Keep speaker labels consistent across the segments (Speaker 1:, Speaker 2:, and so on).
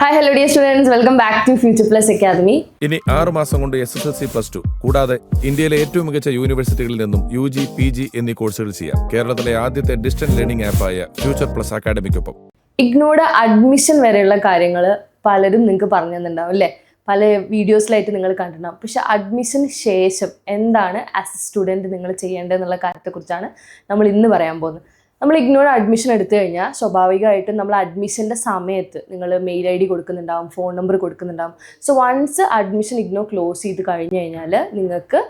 Speaker 1: Hi hello dear students welcome back to future plus academy
Speaker 2: ഇനി ആറ് മാസം കൊണ്ട് S S L C plus two കൂടാതെ ഇന്ത്യയിലെ ഏറ്റവും മികച്ച യൂണിവേഴ്സിറ്റികളിൽ നിന്നും യു ജി പി ജി എന്നീ കോഴ്സുകൾ ചെയ്യാം. കേരളത്തിലെ ആദ്യത്തെ ഡിസ്റ്റന്റ് ലേണിംഗ് ആപ്പായ ഫ്യൂച്ചർ പ്ലസ് അക്കാദമിക്കൊപ്പം
Speaker 1: ഇഗ്നോയുടെ അഡ്മിഷൻ വരെയുള്ള കാര്യങ്ങൾ പലരും നിങ്ങൾക്ക് പറഞ്ഞു തന്നിട്ടുണ്ടാവും അല്ലേ? പല വീഡിയോസിലായിട്ട് നിങ്ങൾ കണ്ടിട്ടുണ്ടാവും. പക്ഷെ അഡ്മിഷൻ ശേഷം എന്താണ് ആസ് എ സ്റ്റുഡന്റ് നിങ്ങൾ ചെയ്യേണ്ടതെന്നുള്ള കാര്യത്തെക്കുറിച്ചാണ് നമ്മൾ ഇന്ന് പറയാൻ പോകുന്നത്. നമ്മൾ ഇഗ്നോർ അഡ്മിഷൻ എടുത്തു കഴിഞ്ഞാൽ സ്വാഭാവികമായിട്ടും നമ്മൾ അഡ്മിഷന്റെ സമയത്ത് നിങ്ങൾ മെയിൽ ഐ ഡി കൊടുക്കുന്നുണ്ടാവും phone number കൊടുക്കുന്നുണ്ടാവും. So once admission IGNOU close ചെയ്ത് കഴിഞ്ഞ് കഴിഞ്ഞാൽ നിങ്ങൾക്ക്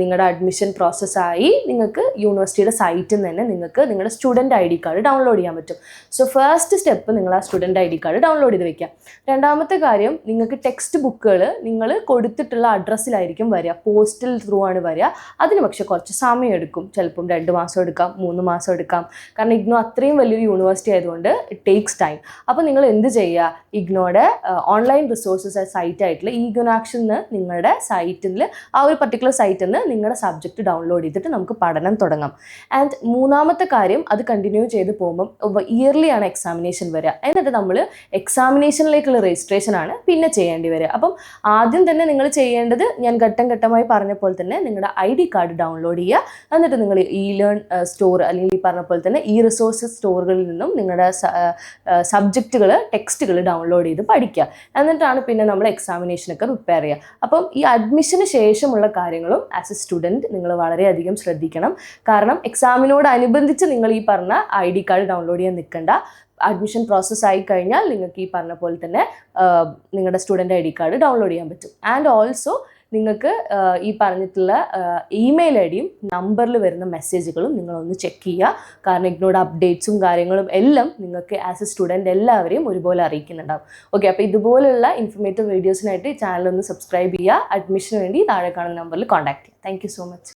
Speaker 1: നിങ്ങളുടെ അഡ്മിഷൻ പ്രോസസ്സായി നിങ്ങൾക്ക് യൂണിവേഴ്സിറ്റിയുടെ സൈറ്റിൽ നിന്ന് തന്നെ നിങ്ങൾക്ക് നിങ്ങളുടെ student I D card download ചെയ്യാൻ പറ്റും. സോ ഫസ്റ്റ് സ്റ്റെപ്പ് നിങ്ങൾ ആ student I D card download ചെയ്ത് വെക്കാം രണ്ടാമത്തെ കാര്യം നിങ്ങൾക്ക് ടെക്സ്റ്റ് ബുക്കുകൾ നിങ്ങൾ കൊടുത്തിട്ടുള്ള അഡ്രസ്സിലായിരിക്കും വരിക. പോസ്റ്റൽ ത്രൂ ആണ് വരിക. അതിന് പക്ഷേ കുറച്ച് സമയം എടുക്കും. ചിലപ്പം രണ്ട് മാസം എടുക്കാം മൂന്ന് മാസം എടുക്കാം. കാരണം ഇഗ്നോ അത്രയും വലിയൊരു യൂണിവേഴ്സിറ്റി ആയതുകൊണ്ട് ഇറ്റ് ടേക്സ് ടൈം അപ്പോൾ നിങ്ങൾ എന്ത് ചെയ്യുക? ഇഗ്നോയുടെ ഓൺലൈൻ റിസോഴ്സസ് സൈറ്റ് ആയിട്ടുള്ള ഈഗ്നോക്ഷൻ എന്ന് നിങ്ങളുടെ സൈറ്റിൽ ആ ഒരു പർട്ടിക്കുലർ സൈറ്റിൽ നിന്ന് നിങ്ങളുടെ സബ്ജക്റ്റ് ഡൗൺലോഡ് ചെയ്തിട്ട് നമുക്ക് പഠനം തുടങ്ങാം. ആൻഡ് മൂന്നാമത്തെ കാര്യം അത് കണ്ടിന്യൂ ചെയ്ത് പോകുമ്പം ഇയർലി ആണ് എക്സാമിനേഷൻ വരിക. എന്നിട്ട് നമ്മൾ എക്സാമിനേഷനിലേക്കുള്ള രജിസ്ട്രേഷൻ ആണ് പിന്നെ ചെയ്യേണ്ടി വരിക. അപ്പം ആദ്യം തന്നെ നിങ്ങൾ ചെയ്യേണ്ടത് ഞാൻ ഘട്ടം ഘട്ടമായി പറഞ്ഞ പോലെ തന്നെ നിങ്ങളുടെ ഐ ഡി കാർഡ് ഡൗൺലോഡ് ചെയ്യുക. എന്നിട്ട് നിങ്ങൾ ഇ ലേൺ സ്റ്റോർ അല്ലെങ്കിൽ ഈ പറഞ്ഞ പോലെ തന്നെ ഈ റിസോഴ്സസ് സ്റ്റോറുകളിൽ നിന്നും നിങ്ങളുടെ സബ്ജക്റ്റുകൾ ടെക്സ്റ്റുകൾ ഡൗൺലോഡ് ചെയ്ത് പഠിക്കുക എന്നിട്ടാണ് പിന്നെ നമ്മൾ എക്സാമിനേഷനൊക്കെ പ്രിപ്പയർ ചെയ്യുക അപ്പം ഈ അഡ്മിഷന് ശേഷമുള്ള കാര്യങ്ങളും ആസ് എ സ്റ്റുഡന്റ് നിങ്ങൾ വളരെയധികം ശ്രദ്ധിക്കണം. കാരണം എക്സാമിനോടനുബന്ധിച്ച് നിങ്ങൾ ഈ പറഞ്ഞ ഐ ഡി കാർഡ് ഡൗൺലോഡ് ചെയ്യാൻ നിൽക്കേണ്ട അഡ്മിഷൻ പ്രോസസ്സ് ആയി കഴിഞ്ഞാൽ നിങ്ങൾക്ക് ഈ പറഞ്ഞ പോലെ തന്നെ നിങ്ങളുടെ student I D card download ചെയ്യാൻ പറ്റും. ആൻഡ് ഓൾസോ നിങ്ങൾക്ക് ഈ പറഞ്ഞിട്ടുള്ള ഇമെയിൽ ഐ ഡിയും നമ്പറിൽ വരുന്ന മെസ്സേജുകളും നിങ്ങളൊന്ന് ചെക്ക് ചെയ്യുക. കാരണം ഇതിനോട് അപ്ഡേറ്റ്സും കാര്യങ്ങളും എല്ലാം നിങ്ങൾക്ക് ആസ് എ സ്റ്റുഡന്റ് എല്ലാവരെയും ഒരുപോലെ അറിയിക്കുന്നുണ്ടാവും. ഓക്കെ അപ്പോൾ ഇതുപോലുള്ള ഇൻഫർമേറ്റീവ് വീഡിയോസിനായിട്ട് ചാനൽ ഒന്ന് സബ്സ്ക്രൈബ് ചെയ്യുക. അഡ്മിഷന് വേണ്ടി താഴെ കാണുന്ന നമ്പറിൽ കോൺടാക്ട് ചെയ്യുക. Thank so much